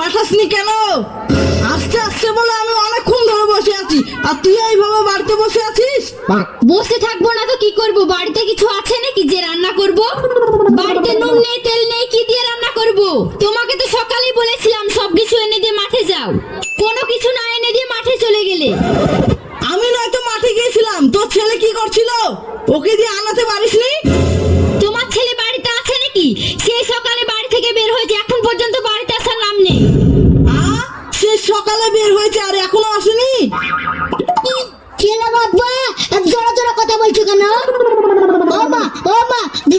পাঠাসনি কেন? আস্তে আস্তে বলে আমি অনেকক্ষণ ধরে বসে আছি। আর তুই এইভাবে বাড়িতে বসে আছিস? বসে থাকব না তো কি করব? বাড়িতে কিছু আছে নাকি যে রান্না করব? বাড়িতে নুন নেই তেল নেই কি দিয়ে রান্না করব? তোমাকে তো সকালেই বলেছিলাম সব কিছু এনে দিয়ে মাঠে যাও। কোনো কিছু না এনে দিয়ে মাঠে চলে গেলে।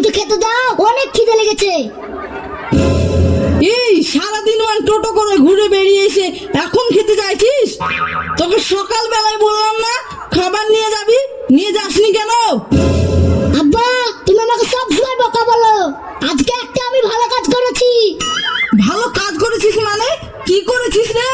কিছু খেতে দাও অনেক খিদে লেগেছে। এই সারাদিন মান টোটো করে ঘুরে বেরিয়ে এসে এখন খেতে চাইছিস? তোকে সকালবেলায় বললাম না খাবার নিয়ে যাবি? নিয়ে যাসনি কেন? আব্বা তুমি আমাকে সব সময় বকা বলো। আজকে একটা আমি ভালো কাজ করেছি। ভালো কাজ করেছিস মানে? কি করেছিস রে?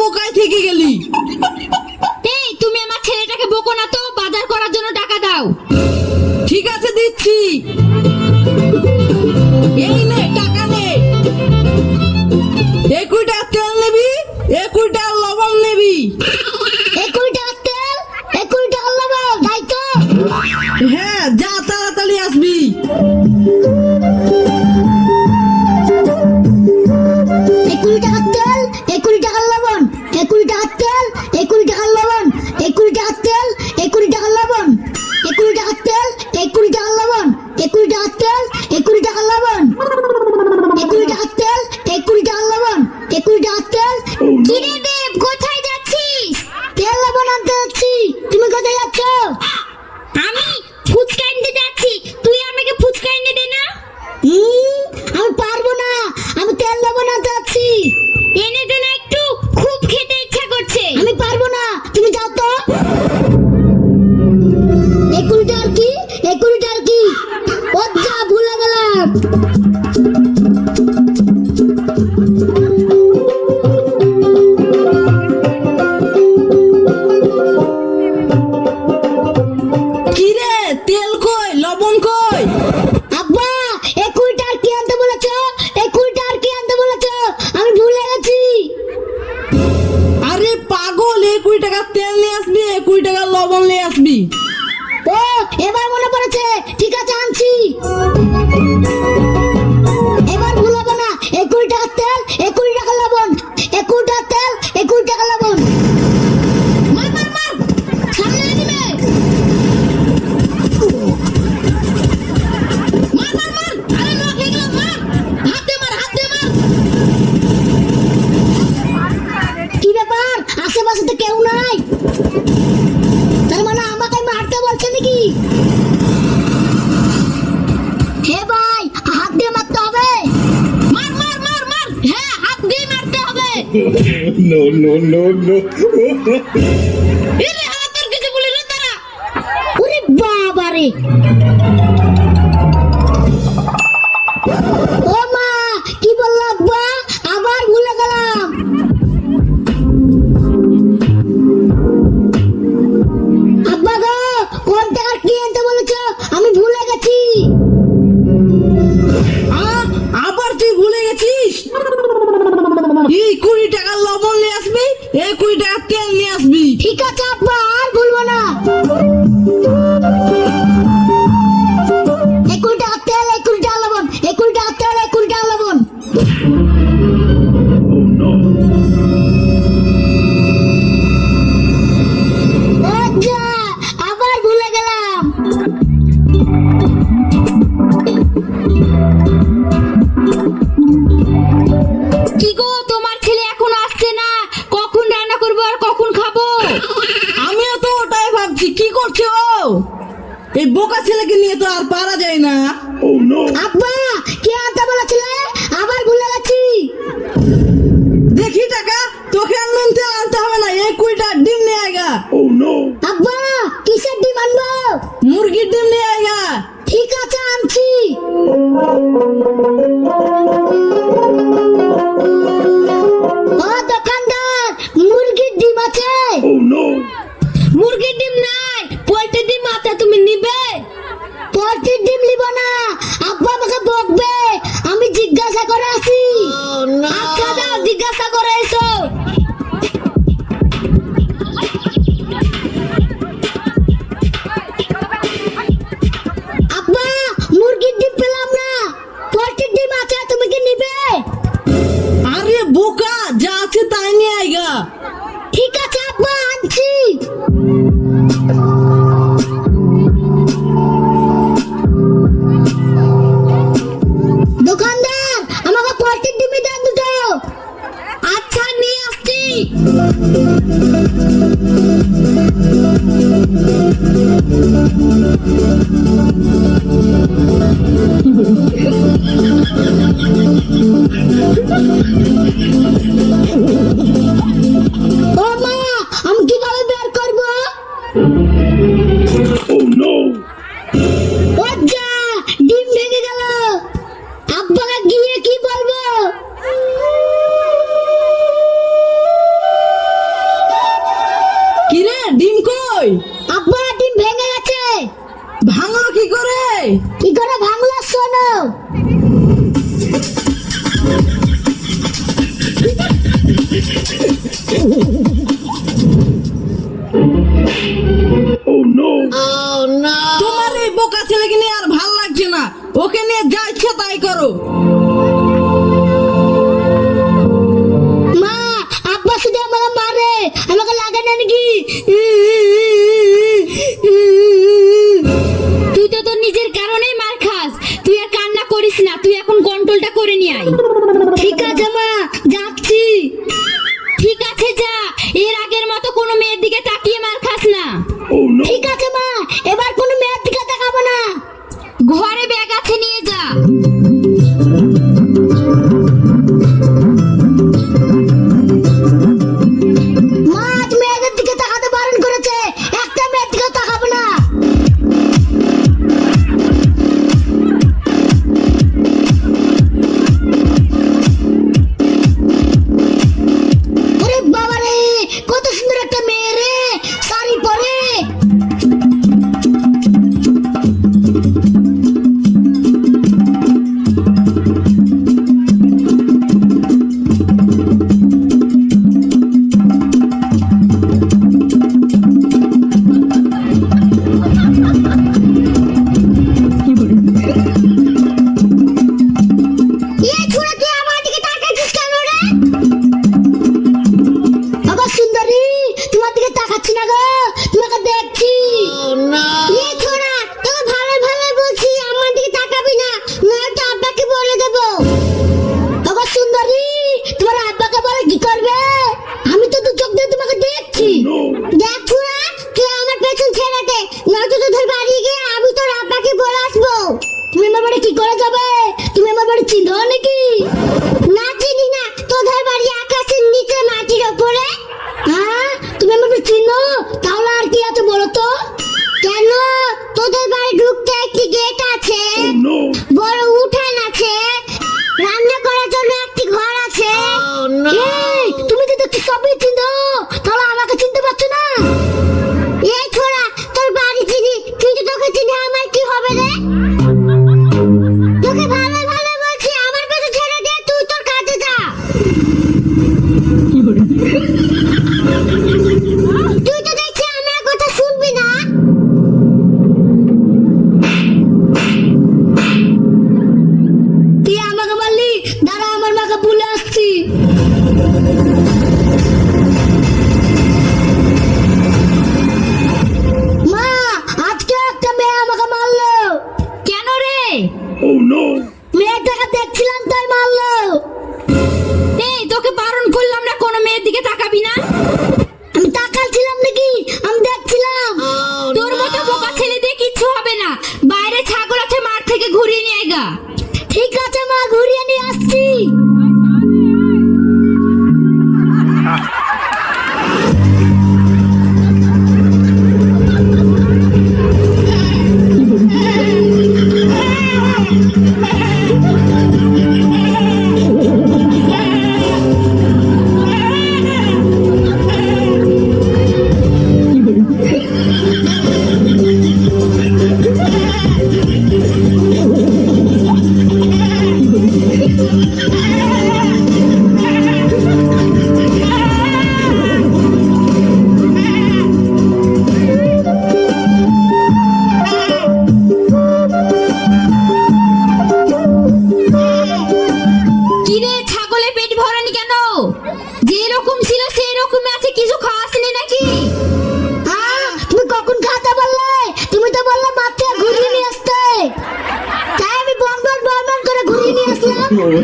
বোকায় থেকে গেলি। এই তুমি আমার ছেলেটাকে বকো না তো বাজার করার জন্য টাকা দাও। ঠিক আছে দিচ্ছি। এই কি? দেখ এবার no, no, no, no. Ini alatur kejemulin utara. Ini babari. Om টাকা তোকে আনতে আনতে হবে না এই কুইটা ডিম নিয়ে আয়গা ও নো আব্বা কিসের ডিম আনব? মুরগির ডিম নিয়ে আয়গা ঠিক আছে আনছি। Bob! করা যাবে? তুমি আমার বাড়ি চিনো নাকি? না চিনি না। তোদের বাড়ি আকাশের নিচে মাটির ওপরে? হ্যাঁ? তুমি আমার বাড়ি চিনো? তাহলে আর কি আছে বলো তো? কেন? তোদের বাড়ি ঢুকতে একটি গেট আছে। বড় উঠান আছে। রান্না করার জন্য একটি ঘর আছে। oh, তুমি তো দেখতে সবই চিনো তাহলে আমাকে চিনতে পারছ না? এই ছোড়া তোর বাড়ি চিনি। কিন্তু তোকে চিনি আমার কি হবে রে? nasty.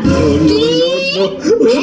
不离不弃